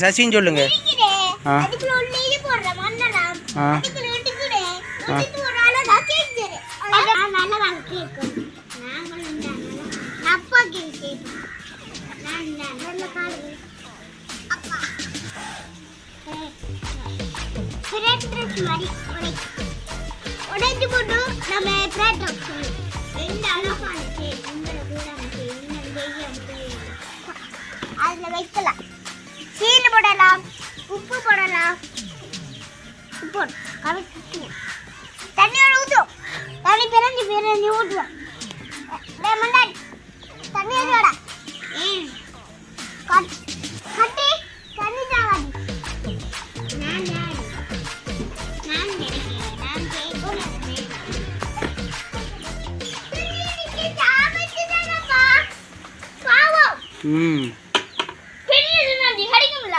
சசின்னு சொல்லுங்க. ஆ. ஆ. அதுக்குள்ள இட்டுக்குடு இட்டுக்கு ஒரு அழகா கேக் தரு நல்லதான் கேக் நாங்களும் தான் அப்பா கேக் கேக் நான் தான் நல்ல காலம் அப்பா. பிரெட் ட்ரெஸ் மாதிரி. உடை. உடைச்சு போட்டு நம்ம ட்ரெஸ் ரெண்டு அழகான கேக் அதில் வைக்கலாம். சீனி போடலாம் உப்பு போடலாம். உப்பு கவிட்டு தண்ணியோட ஊற்றும் தண்ணி பிறந்து பிறந்து ஊற்றுவோம் மண்டாடி தண்ணி வச்சோட கட்டி. தண்ணி தாவாடி ம் பெரிய சிலந்தி கடிக்கும்ல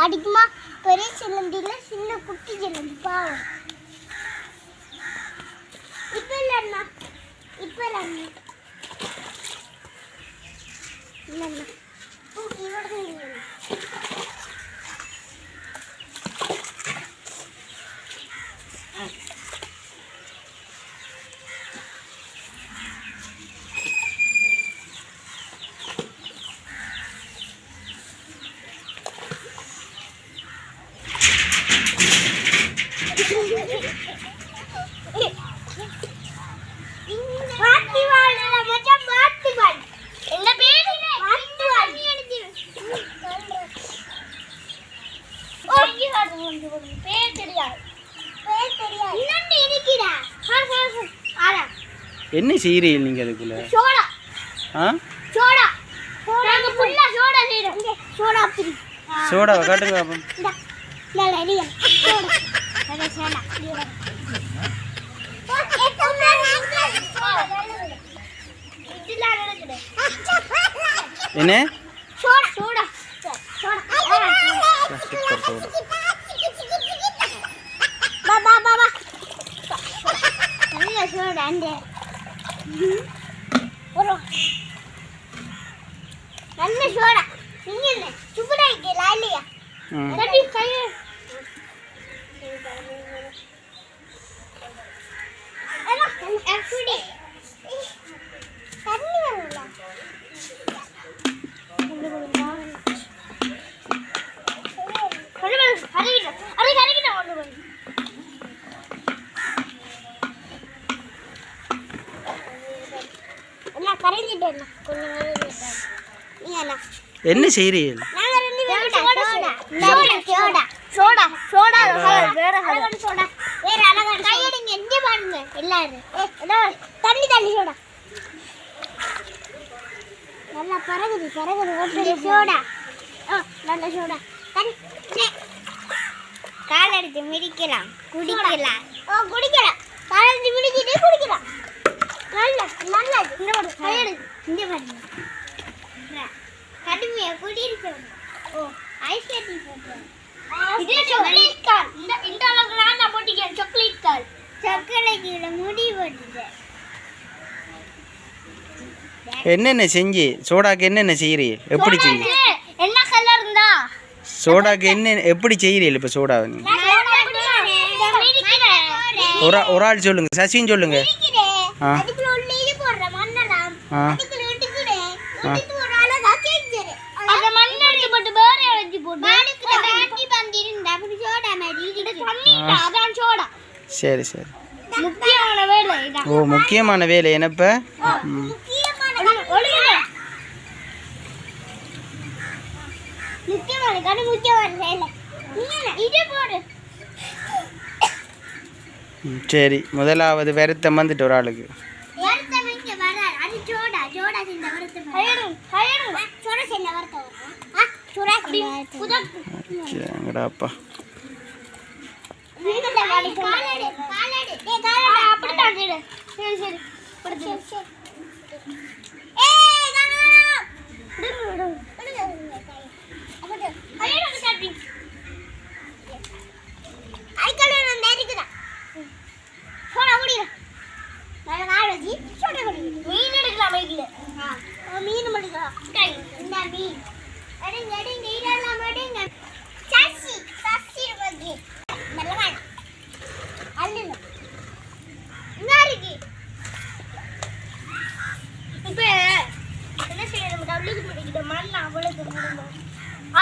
கடிக்குமா பெரிய சிலந்தி சின்ன குட்டி சிலந்தி பாவம். என்ன செய்கிறீங்க நீங்கள் அதுக்குள்ள? சோடா. ஆ? சோடா. நாங்க ஃபுல்லா சோடா செய்றோம். சோடா அப்படி சோடாவை காட்டுங்க அப்போ என்ன? நல்ல சோடா. நீங்க சுகுடா இருக்கீங்களா இல்லையா ம். என்ன என்ன செய்கிறீங்க நாங்க ரெண்டு பேரும் soda soda soda soda soda வேற அழகான சோடா வேற அழகான கையடிங்க எங்க பாருங்க எல்லாரும். தண்ணி தண்ணி சோடா. நல்லா பறகுது பறகுது ஓட்டுறது சோடா. ஓ நல்ல சோடா. தண்ணி. கால் எடுத்து மிதிக்கலாம். குடிக்கலாம். ஓ குடிக்கலாம். கால் எடுத்து மிதிக்கிட்டே குடிக்கலாம். நல்ல நல்ல இந்த பாரு கையெடு இங்க பாருங்க கடுமையா குடியிருக்கணும் ஓ ஐஸ் கட்டி போட்டேன். இது சாக்லேட் கார் இந்த இந்த அளவுக்கு நான் தான் போட்டிருக்கேன். சாக்லேட் முடி என்னென்ன செஞ்சு? சோடாக்கு என்னென்ன செய்கிறீங்க எப்படி செய்ய என்ன கலர் இருந்தா? சோடாக்கு என்ன எப்படி செய்கிறீங்க இப்போ நீங்க? ஒரு ஒரு ஆள் சொல்லுங்க சசின்னு சொல்லுங்க. ஆ. ஆ. சோடா ஆ. அதான் சோடா. சரி சரி. ஓ முக்கியமான வேலை. என்னப்ப சரி. முதலாவது வருத்தம் வந்துட்டு ஒரு ஆளுக்கு. வருத்தம் அப்படி தாண்டிடு சரி சரி படுத்து சரி ஏய்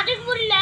Not in Murla.